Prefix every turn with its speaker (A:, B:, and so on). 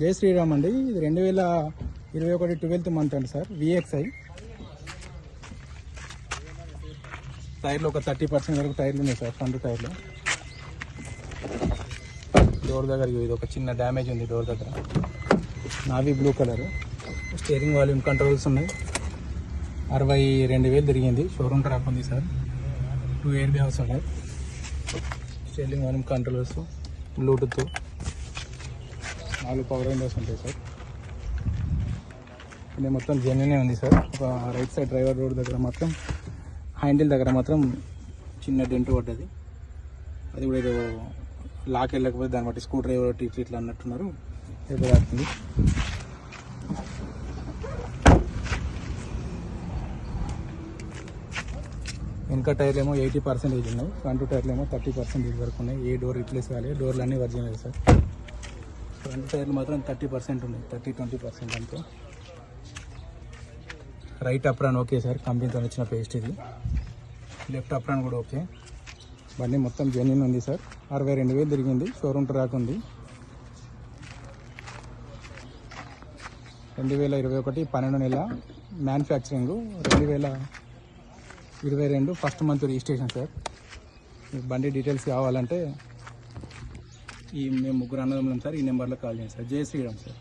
A: జై శ్రీరామ్ అండి. ఇది రెండు వేల ఇరవై ఒకటి ట్వెల్త్ మంత్ అండి సార్ విఎక్స్ఐ టైర్లు ఒక థర్టీ పర్సెంట్ వరకు టైర్లు ఉన్నాయి సార్ ఫ్రంట్ టైర్లు. డోర్ దగ్గర ఇది ఒక చిన్న డ్యామేజ్ ఉంది డోర్ దగ్గర. Navy blue colour. Steering volume controls ఉన్నాయి. అరవై రెండు వేలు తిరిగింది. షోరూమ్ ట్రాక్ ఉంది సార్. టూ ఎయిర్ బ్యాగ్స్ ఉన్నాయి. Steering volume controls bluetooth. నాలుగు పవర్ విండోస్ ఉంటాయి సార్. ఇది మొత్తం జెన్యునే ఉంది సార్. ఒక రైట్ సైడ్ డ్రైవర్ రోడ్ దగ్గర మాత్రం హ్యాండిల్ దగ్గర మాత్రం చిన్న డెంట్ పడ్డది. అది కూడా ఏదో లాక్ వెళ్ళకపోతే దాన్ని బట్టి స్క్రూ డ్రైవర్ టిప్ ఇట్లా అన్నట్టున్నారు. ఏదో రాస్తుంది. వెనక టైర్లు ఏమో ఎయిటీ పర్సెంటేజ్ ఉన్నాయి. ఫ్రంట్ టైర్లు ఏమో థర్టీ పర్సెంటేజ్ వరకు ఉన్నాయి. ఏ డోర్ రిప్లేస్ కాలేదు. డోర్లు అన్నీ ఒరిజినల్ సార్. ఫ్రంట్ టైర్లు మాత్రం థర్టీ పర్సెంట్ ఉన్నాయి థర్టీ ట్వంటీ పర్సెంట్ అంతా రైట్ అప్రాన్ ఓకే సార్ కంపెనీతో వచ్చిన పేస్ట్ ఇది. లెఫ్ట్ అప్రాన్ కూడా ఓకే బండి మొత్తం జెన్యున్ ఉంది సార్ అరవై రెండు వేలు తిరిగింది. షోరూమ్ ట్రాక్ ఉంది. రెండు వేల ఇరవై ఒకటి పన్నెండు నెల మ్యానుఫ్యాక్చరింగ్ రెండు వేల ఇరవై రెండు ఫస్ట్ మంత్ రిజిస్ట్రేషన్ సార్ మీకు బండి డీటెయిల్స్ కావాలంటే ఈ మేము ముగ్గురు అన్నదమ్ములం సార్ ఈ నెంబర్లో కాల్ చేయండి సార్. జై శ్రీరామ్ సార్.